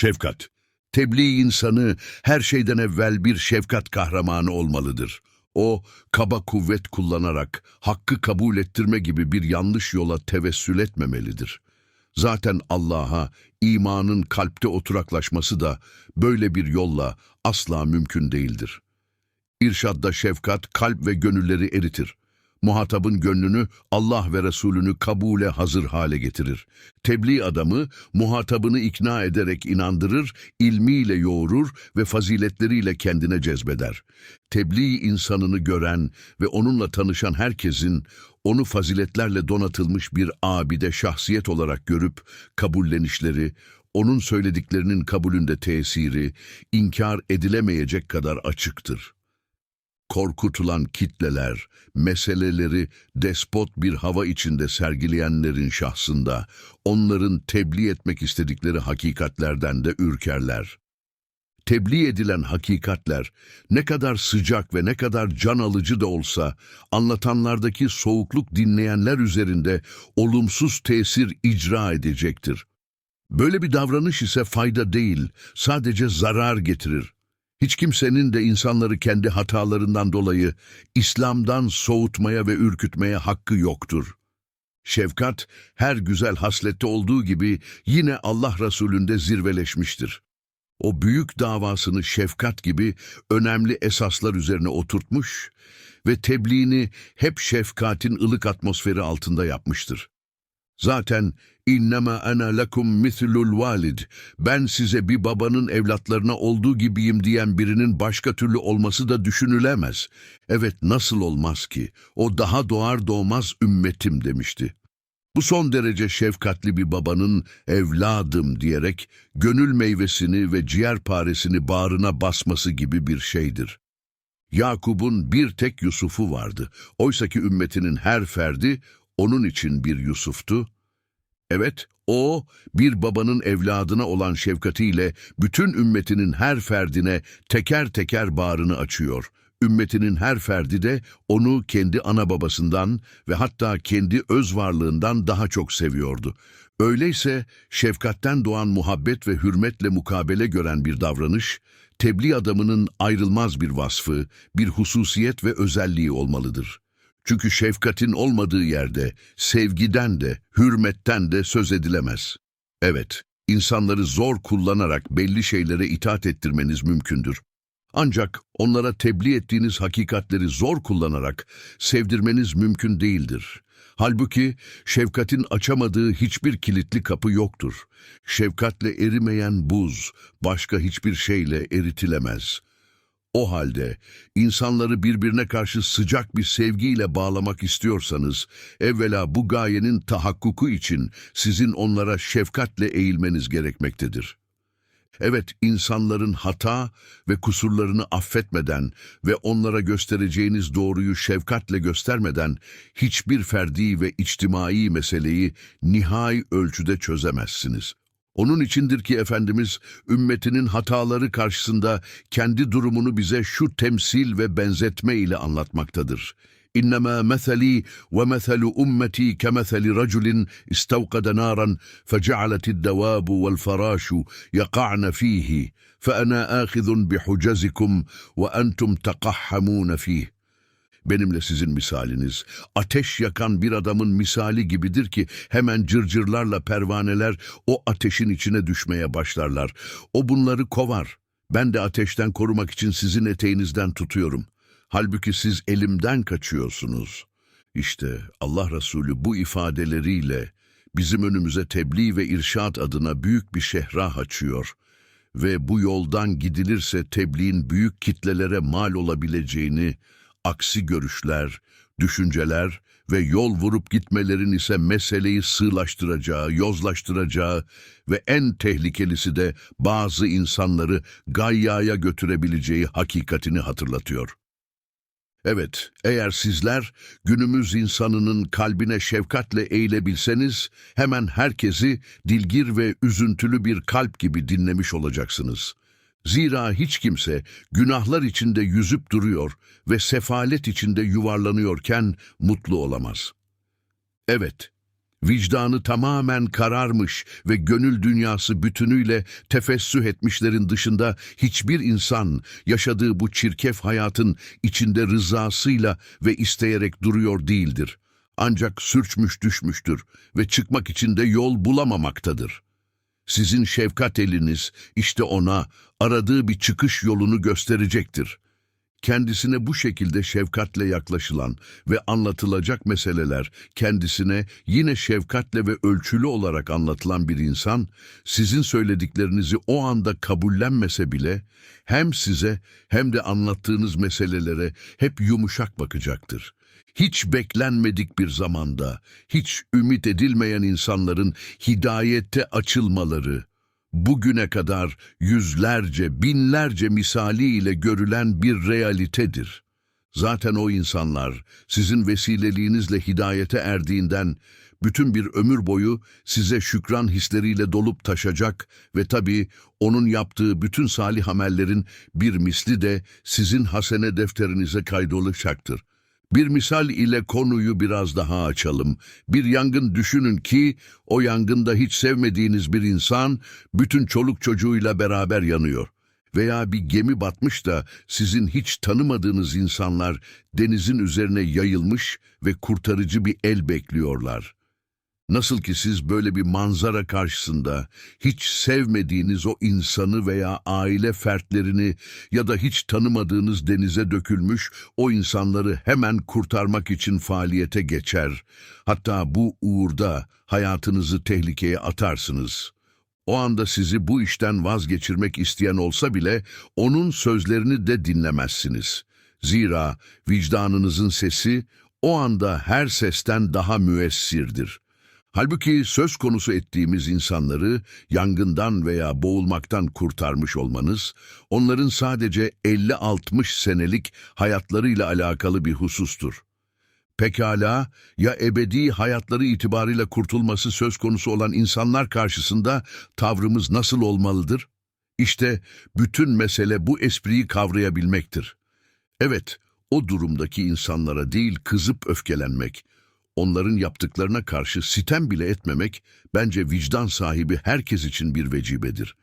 Şefkat. Tebliğ insanı her şeyden evvel bir şefkat kahramanı olmalıdır. O, kaba kuvvet kullanarak hakkı kabul ettirme gibi bir yanlış yola tevessül etmemelidir. Zaten Allah'a imanın kalpte oturaklaşması da böyle bir yolla asla mümkün değildir. İrşadda şefkat kalp ve gönülleri eritir. Muhatabın gönlünü Allah ve Resulünü kabule hazır hale getirir. Tebliğ adamı muhatabını ikna ederek inandırır, ilmiyle yoğurur ve faziletleriyle kendine cezbeder. Tebliğ insanını gören ve onunla tanışan herkesin onu faziletlerle donatılmış bir abide şahsiyet olarak görüp kabullenişleri, onun söylediklerinin kabulünde tesiri, inkar edilemeyecek kadar açıktır korkutulan kitleler, meseleleri despot bir hava içinde sergileyenlerin şahsında, onların tebliğ etmek istedikleri hakikatlerden de ürkerler. Tebliğ edilen hakikatler ne kadar sıcak ve ne kadar can alıcı da olsa anlatanlardaki soğukluk dinleyenler üzerinde olumsuz tesir icra edecektir. Böyle bir davranış ise fayda değil, sadece zarar getirir. Hiç kimsenin de insanları kendi hatalarından dolayı İslam'dan soğutmaya ve ürkütmeye hakkı yoktur. Şefkat, her güzel haslette olduğu gibi yine Allah Resulü'nde zirveleşmiştir. O büyük davasını şefkat gibi önemli esaslar üzerine oturtmuş ve tebliğini hep şefkatin ılık atmosferi altında yapmıştır. Zaten innema ana lekum mislul valid. Ben size bir babanın evlatlarına olduğu gibiyim diyen birinin başka türlü olması da düşünülemez. Evet nasıl olmaz ki? O daha doğar doğmaz ümmetim demişti. Bu son derece şefkatli bir babanın evladım diyerek gönül meyvesini ve ciğerparesini bağrına basması gibi bir şeydir. Yakub'un bir tek Yusuf'u vardı. Oysaki ümmetinin her ferdi onun için bir Yusuf'tu. Evet, o bir babanın evladına olan şefkatiyle bütün ümmetinin her ferdine teker teker bağrını açıyor. Ümmetinin her ferdi de onu kendi ana babasından ve hatta kendi öz varlığından daha çok seviyordu. Öyleyse şefkatten doğan muhabbet ve hürmetle mukabele gören bir davranış, tebliğ adamının ayrılmaz bir vasfı, bir hususiyet ve özelliği olmalıdır. Çünkü şefkatin olmadığı yerde sevgiden de, hürmetten de söz edilemez. Evet, insanları zor kullanarak belli şeylere itaat ettirmeniz mümkündür. Ancak onlara tebliğ ettiğiniz hakikatleri zor kullanarak sevdirmeniz mümkün değildir. Halbuki şefkatin açamadığı hiçbir kilitli kapı yoktur. Şefkatle erimeyen buz başka hiçbir şeyle eritilemez.'' O halde insanları birbirine karşı sıcak bir sevgiyle bağlamak istiyorsanız, evvela bu gayenin tahakkuku için sizin onlara şefkatle eğilmeniz gerekmektedir. Evet, insanların hata ve kusurlarını affetmeden ve onlara göstereceğiniz doğruyu şefkatle göstermeden hiçbir ferdi ve içtimai meseleyi nihai ölçüde çözemezsiniz. Onun içindir ki Efendimiz ümmetinin hataları karşısında kendi durumunu bize şu temsil ve benzetme ile anlatmaktadır. İnnemâ meseli ve meselu ummeti kemeseli raculin istavkada naran fecealetid devabu vel farâşu yaka'ne fihi fe ana âkhidun bihucazikum ve entum tekahhamûne fih. Benimle sizin misaliniz, ateş yakan bir adamın misali gibidir ki hemen cırcırlarla pervaneler o ateşin içine düşmeye başlarlar. O bunları kovar. Ben de ateşten korumak için sizin eteğinizden tutuyorum. Halbuki siz elimden kaçıyorsunuz. İşte Allah Resulü bu ifadeleriyle bizim önümüze tebliğ ve irşat adına büyük bir şehrah açıyor ve bu yoldan gidilirse tebliğin büyük kitlelere mal olabileceğini, aksi görüşler, düşünceler ve yol vurup gitmelerin ise meseleyi sığlaştıracağı, yozlaştıracağı ve en tehlikelisi de bazı insanları gayyaya götürebileceği hakikatini hatırlatıyor. Evet, eğer sizler günümüz insanının kalbine şefkatle eğilebilseniz, hemen herkesi dilgir ve üzüntülü bir kalp gibi dinlemiş olacaksınız. Zira hiç kimse günahlar içinde yüzüp duruyor ve sefalet içinde yuvarlanıyorken mutlu olamaz. Evet, Vicdanı tamamen kararmış ve gönül dünyası bütünüyle tefessüh etmişlerin dışında hiçbir insan yaşadığı bu çirkef hayatın içinde rızasıyla ve isteyerek duruyor değildir. Ancak sürçmüş düşmüştür ve çıkmak için de yol bulamamaktadır. Sizin şefkat eliniz işte ona aradığı bir çıkış yolunu gösterecektir. Kendisine bu şekilde şefkatle yaklaşılan ve anlatılacak meseleler kendisine yine şefkatle ve ölçülü olarak anlatılan bir insan, sizin söylediklerinizi o anda kabullenmese bile hem size hem de anlattığınız meselelere hep yumuşak bakacaktır. Hiç beklenmedik bir zamanda, hiç ümit edilmeyen insanların hidayette açılmaları, bugüne kadar yüzlerce, binlerce misaliyle görülen bir realitedir. Zaten o insanlar sizin vesileliğinizle hidayete erdiğinden bütün bir ömür boyu size şükran hisleriyle dolup taşacak ve tabii onun yaptığı bütün salih amellerin bir misli de sizin hasene defterinize kaydolacaktır. Bir misal ile konuyu biraz daha açalım. Bir yangın düşünün ki o yangında hiç sevmediğiniz bir insan bütün çoluk çocuğuyla beraber yanıyor. Veya bir gemi batmış da sizin hiç tanımadığınız insanlar denizin üzerine yayılmış ve kurtarıcı bir el bekliyorlar. Nasıl ki siz böyle bir manzara karşısında hiç sevmediğiniz o insanı veya aile fertlerini ya da hiç tanımadığınız denize dökülmüş o insanları hemen kurtarmak için faaliyete geçer. Hatta bu uğurda hayatınızı tehlikeye atarsınız. O anda sizi bu işten vazgeçirmek isteyen olsa bile onun sözlerini de dinlemezsiniz. Zira vicdanınızın sesi o anda her sesten daha müessirdir. Halbuki söz konusu ettiğimiz insanları yangından veya boğulmaktan kurtarmış olmanız, onların sadece 50-60 senelik hayatlarıyla alakalı bir husustur. Pekala ya ebedi hayatları itibarıyla kurtulması söz konusu olan insanlar karşısında tavrımız nasıl olmalıdır? İşte bütün mesele bu espriyi kavrayabilmektir. Evet, o durumdaki insanlara değil kızıp öfkelenmek, onların yaptıklarına karşı sitem bile etmemek bence vicdan sahibi herkes için bir vecibedir.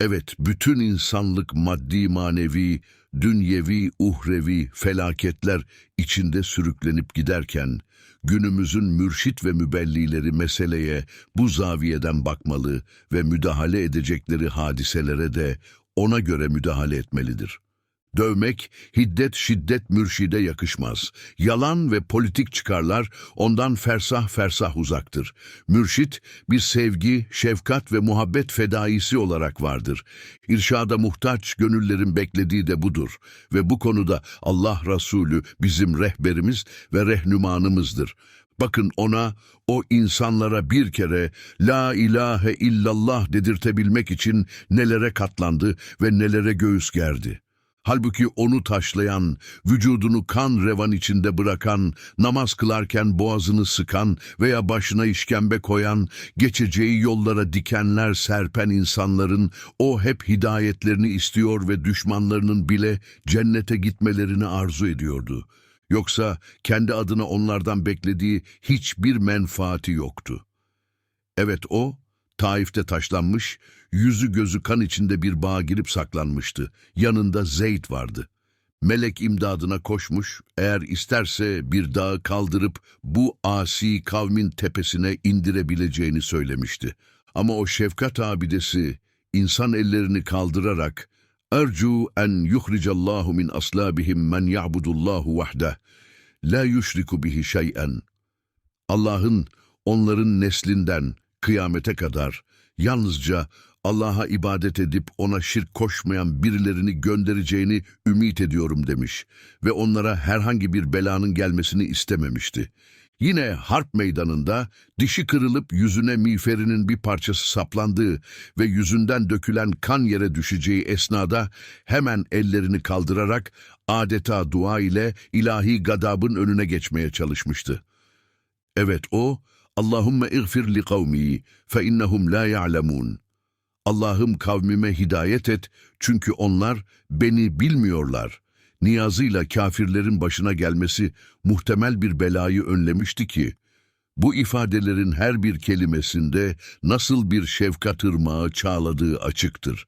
Evet, bütün insanlık maddi manevi, dünyevi, uhrevi felaketler içinde sürüklenip giderken, günümüzün mürşit ve mübellileri meseleye bu zaviyeden bakmalı ve müdahale edecekleri hadiselere de ona göre müdahale etmelidir. Dövmek, hiddet şiddet mürşide yakışmaz. Yalan ve politik çıkarlar ondan fersah fersah uzaktır. Mürşit bir sevgi, şefkat ve muhabbet fedaisi olarak vardır. İrşada muhtaç gönüllerin beklediği de budur. Ve bu konuda Allah Resulü bizim rehberimiz ve rehnümanımızdır. Bakın ona, o insanlara bir kere La ilahe illallah dedirtebilmek için nelere katlandı ve nelere göğüs gerdi. Halbuki onu taşlayan, vücudunu kan revan içinde bırakan, namaz kılarken boğazını sıkan veya başına işkembe koyan, geçeceği yollara dikenler serpen insanların o hep hidayetlerini istiyor ve düşmanlarının bile cennete gitmelerini arzu ediyordu. Yoksa kendi adına onlardan beklediği hiçbir menfaati yoktu. Evet o, Taif'te taşlanmış, yüzü gözü kan içinde bir bağa girip saklanmıştı. Yanında Zeyd vardı. Melek imdadına koşmuş, eğer isterse bir dağı kaldırıp bu asi kavmin tepesine indirebileceğini söylemişti. Ama o şefkat abidesi insan ellerini kaldırarak Ercu en yuhricallahu min aslabihim men ya'budullahu vahde la yushriku bihi şey'en Allah'ın onların neslinden kıyamete kadar yalnızca Allah'a ibadet edip ona şirk koşmayan birilerini göndereceğini ümit ediyorum demiş ve onlara herhangi bir belanın gelmesini istememişti. Yine harp meydanında dişi kırılıp yüzüne miğferinin bir parçası saplandığı ve yüzünden dökülen kan yere düşeceği esnada hemen ellerini kaldırarak adeta dua ile ilahi gadabın önüne geçmeye çalışmıştı. Evet o, Allahümme iğfir li kavmi fe innehum la ya'lemun. Allah'ım kavmime hidayet et çünkü onlar beni bilmiyorlar. Niyazıyla kafirlerin başına gelmesi muhtemel bir belayı önlemişti ki, Bu ifadelerin her bir kelimesinde nasıl bir şefkat ırmağı çağladığı açıktır.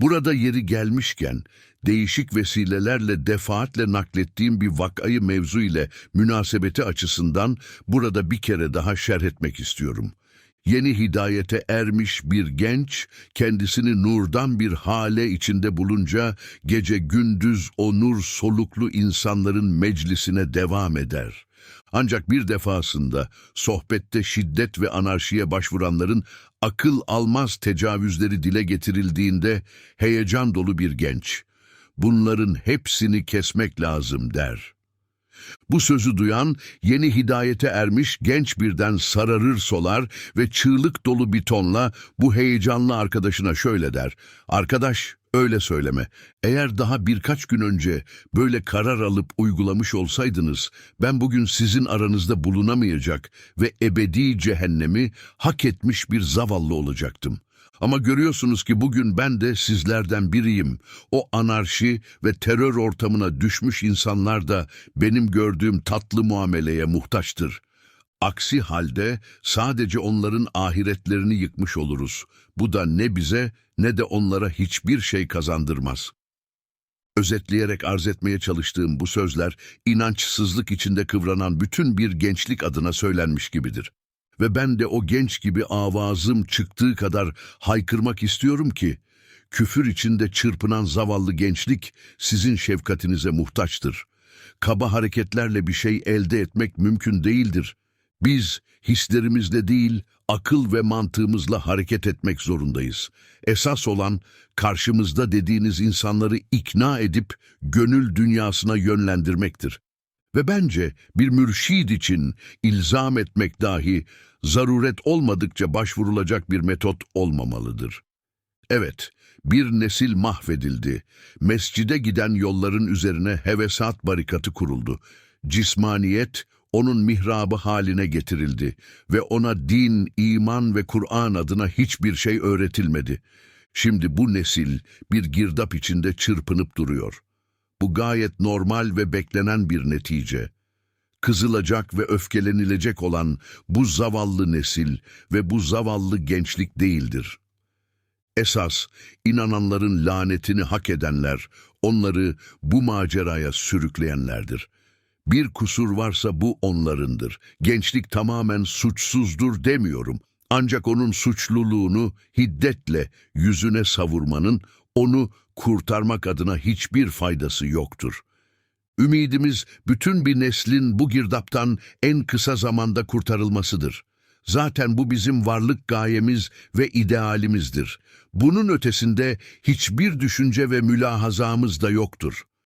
Burada yeri gelmişken değişik vesilelerle defaatle naklettiğim bir vakayı mevzu ile münasebeti açısından burada bir kere daha şerh etmek istiyorum. Yeni hidayete ermiş bir genç kendisini nurdan bir hale içinde bulunca gece gündüz o nur soluklu insanların meclisine devam eder. Ancak bir defasında sohbette şiddet ve anarşiye başvuranların akıl almaz tecavüzleri dile getirildiğinde heyecan dolu bir genç, bunların hepsini kesmek lazım der. Bu sözü duyan yeni hidayete ermiş genç birden sararır solar ve çığlık dolu bir tonla bu heyecanlı arkadaşına şöyle der. Arkadaş öyle söyleme. Eğer daha birkaç gün önce böyle karar alıp uygulamış olsaydınız ben bugün sizin aranızda bulunamayacak ve ebedi cehennemi hak etmiş bir zavallı olacaktım. Ama görüyorsunuz ki bugün ben de sizlerden biriyim. O anarşi ve terör ortamına düşmüş insanlar da benim gördüğüm tatlı muameleye muhtaçtır. Aksi halde sadece onların ahiretlerini yıkmış oluruz. Bu da ne bize ne de onlara hiçbir şey kazandırmaz. Özetleyerek arz etmeye çalıştığım bu sözler inançsızlık içinde kıvranan bütün bir gençlik adına söylenmiş gibidir. Ve ben de o genç gibi avazım çıktığı kadar haykırmak istiyorum ki, küfür içinde çırpınan zavallı gençlik sizin şefkatinize muhtaçtır. Kaba hareketlerle bir şey elde etmek mümkün değildir. Biz hislerimizle değil, akıl ve mantığımızla hareket etmek zorundayız. Esas olan karşımızda dediğiniz insanları ikna edip gönül dünyasına yönlendirmektir. Ve bence bir mürşid için ilzam etmek dahi zaruret olmadıkça başvurulacak bir metot olmamalıdır. Evet, bir nesil mahvedildi. Mescide giden yolların üzerine hevesat barikatı kuruldu. Cismaniyet onun mihrabı haline getirildi ve ona din, iman ve Kur'an adına hiçbir şey öğretilmedi. Şimdi bu nesil bir girdap içinde çırpınıp duruyor. Bu gayet normal ve beklenen bir netice. Kızılacak ve öfkelenilecek olan bu zavallı nesil ve bu zavallı gençlik değildir. Esas inananların lanetini hak edenler, onları bu maceraya sürükleyenlerdir. Bir kusur varsa bu onlarındır. Gençlik tamamen suçsuzdur demiyorum. Ancak onun suçluluğunu hiddetle yüzüne savurmanın onu kurtarmak adına hiçbir faydası yoktur. Ümidimiz bütün bir neslin bu girdaptan en kısa zamanda kurtarılmasıdır. Zaten bu bizim varlık gayemiz ve idealimizdir. Bunun ötesinde hiçbir düşünce ve mülahazamız da yoktur.